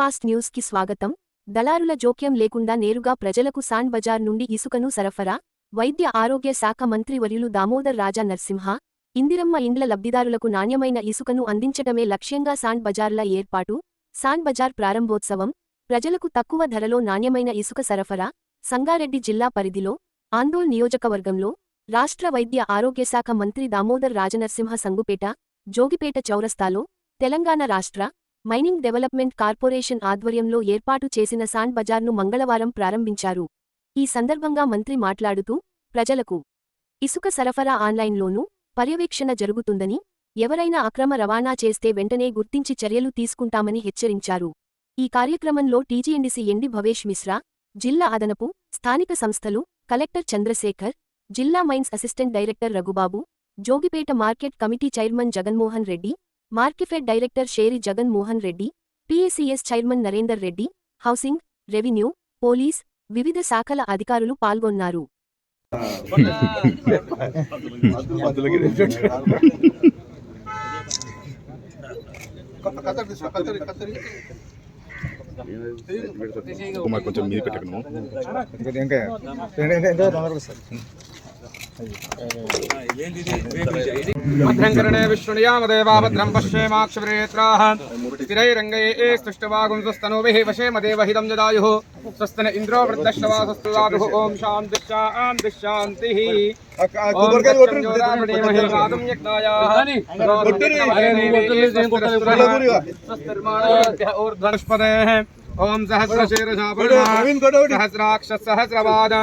Fast న్యూస్కి స్వాగతం. దళారుల జోక్యం లేకుండా నేరుగా ప్రజలకు సాండ్ బజార్ నుండి ఇసుకను సరఫరా వైద్య ఆరోగ్య శాఖ మంత్రి వర్యులు దామోదర్ రాజా నర్సింహ ఇందిరమ్మ ఇండ్ల లబ్ధిదారులకు నాణ్యమైన ఇసుకను అందించడమే లక్ష్యంగా సాండ్ బజార్ల ఏర్పాటు సాండ్ బజార్ ప్రారంభోత్సవం ప్రజలకు తక్కువ ధరలో నాణ్యమైన ఇసుక సరఫరా సంగారెడ్డి జిల్లా పరిధిలో ఆందోళ్ నియోజకవర్గంలో రాష్ట్ర వైద్య ఆరోగ్య శాఖ మంత్రి దామోదర్ రాజనర్సింహ సంగుపేట జోగిపేట చౌరస్తాలో తెలంగాణ రాష్ట్ర మైనింగ్ డెవలప్మెంట్ కార్పొరేషన్ ఆధ్వర్యంలో ఏర్పాటు చేసిన సాండ్ బజార్ను మంగళవారం ప్రారంభించారు. ఈ సందర్భంగా మంత్రి మాట్లాడుతూ ప్రజలకు ఇసుక సరఫరా ఆన్లైన్లోనూ పర్యవేక్షణ జరుగుతుందని ఎవరైనా అక్రమ రవాణా చేస్తే వెంటనే గుర్తించి చర్యలు తీసుకుంటామని హెచ్చరించారు. ఈ కార్యక్రమంలో టీజీఎండిసి ఎండి భవేష్ మిశ్రా జిల్లా అదనపు స్థానిక సంస్థలు కలెక్టర్ చంద్రశేఖర్ జిల్లా mines assistant director Raghubabu Jogipet market committee chairman Jaganmohan Reddy Markfed director Sheri Jagan Mohan Reddy PSCS chairman Narender Reddy housing revenue police వివిధ శాఖల అధికారులు పాల్గొన్నారు కొంచెం మీద పెట్టకను ഭദ്രങ്കരണേ വിഷ്ണുയാമദേവാ ഭദ്രം പശ്യേമാക്ഷവരേത്രാഹ സ്ഥിരൈരംഗയേ സ്തുഷ്ടവാഗും സ്വസ്തനോഭിः വശേമദേവ ഹിതം ജദായുः സ്വസ്തന ഇന്ദ്രോ വൃദ്ധശ്രവാ സ്വസ്തുവാദുः ഓം ശാം ദിശാം ദിശാന്തിः ൂർധനുഷ്പദേ ఓం సహస్రాక్ష సహస్రవాద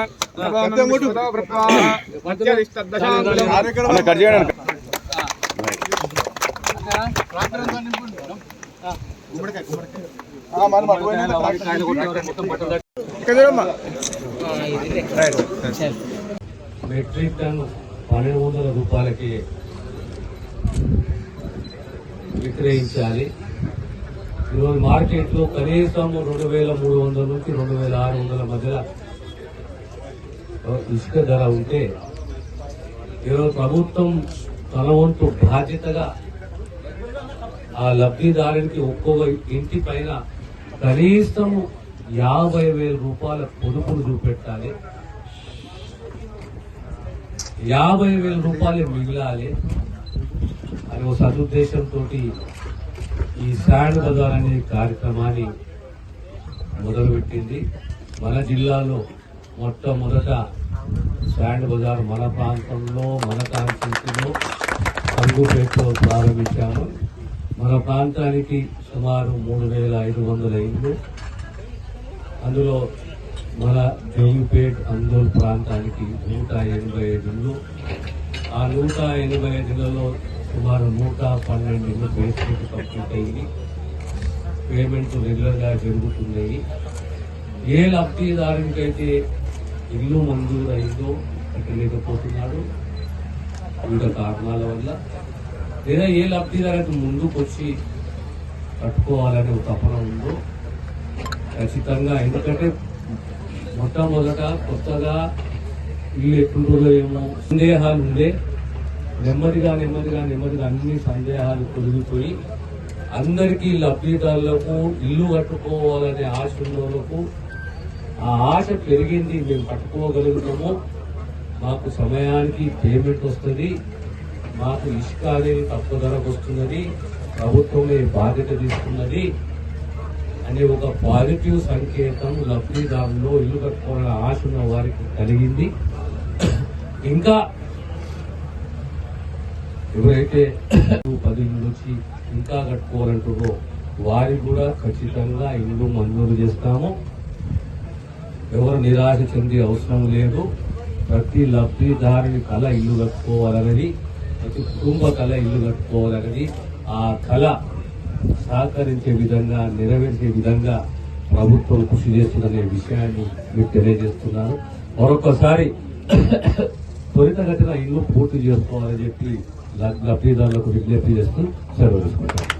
మెట్రిక్ టన్ పన్నెండు వందల రూపాయలకి విక్రయించాలి. ఈరోజు మార్కెట్లో కనీసం రెండు వేల మూడు వందల నుంచి రెండు వేల ఆరు వందల మధ్యలో ఇసుక ధర ఉంటే ఈరోజు ప్రభుత్వం తన వంతు బాధ్యతగా ఆ లబ్ధిదారునికి ఒక్కొక్క ఇంటి పైన కనీసం యాభై వేల రూపాయల పొదుపులు చూపెట్టాలి. యాభై వేల రూపాయలు మిగిలాలి అని ఒక సదుద్దేశంతో ఈ శాండ్ బజార్ అనే కార్యక్రమాన్ని మొదలుపెట్టింది. మన జిల్లాలో మొట్టమొదట శాండ్ బజార్ మన ప్రాంతంలో మన కాన్స్టిట్యూన్సీలో అంగుపేటలో ప్రారంభించాము. మన ప్రాంతానికి సుమారు మూడు వేల ఐదు వందల ఇళ్ళు అందులో మన జోగిపేట్ అందోల్ ప్రాంతానికి నూట ఎనభై ఐదు ఆ నూట ఎనభై ఐదులలో సుమారు నూట పన్నెండు ఇళ్ళు బేస్మెంట్ కంప్లీట్ అయ్యి పేమెంట్ రెగ్యులర్గా జరుగుతున్నాయి. ఏ లబ్ధిదారునికైతే ఇల్లు మంజూరు అయిందో కట్టలేకపోతున్నాడు వివిధ కారణాల వల్ల లేదా ఏ లబ్ధిదారులకు ముందుకు వచ్చి కట్టుకోవాలనే ఒక తపన ఉందో ఖచ్చితంగా. ఎందుకంటే మొట్టమొదట కొత్తగా ఇల్లు ఎట్లుంటుందో ఏమో. సందేహాలు ఉండే. నెమ్మదిగా నెమ్మదిగా నెమ్మదిగా అన్ని సందేహాలు తొలగిపోయి అందరికీ లబ్ధిదారులకు ఇల్లు కట్టుకోవాలనే ఆశ ఉన్నోళ్ళకు ఆ ఆశ పెరిగింది. మేము కట్టుకోగలుగుతాము. మాకు సమయానికి పేమెంట్ వస్తుంది. మాకు ఇసుక అనేది తక్కువ ధరకు వస్తున్నది. ప్రభుత్వమే బాధ్యత తీసుకున్నది. అనే ఒక పాజిటివ్ సంకేతం లబ్ధిదారుల్లో ఇల్లు కట్టుకోవాలని ఆశ ఉన్న వారికి కలిగింది. ఇంకా ఎవరైతే పదిహేను వచ్చి ఇంకా కట్టుకోవాలంటారో వారికి కూడా ఖచ్చితంగా ఇల్లు మంజూరు చేస్తాము. ఎవరు నిరాశ చెందే అవసరం లేదు. ప్రతి లబ్ధిదారుని కళ ఇల్లు కట్టుకోవాలన్నది ప్రతి కుటుంబ కళ ఇల్లు కట్టుకోవాలన్నది ఆ కళ సహకరించే విధంగా నెరవేర్చే విధంగా ప్రభుత్వం కృషి చేస్తుందనే విషయాన్ని మీకు తెలియజేస్తున్నాను. మరొకసారి త్వరితగతిన ఇల్లు పూర్తి చేసుకోవాలని చెప్పి లబ్ధిదారులకు విజ్ఞప్తి చేస్తూ సెలవు తీసుకుంటాను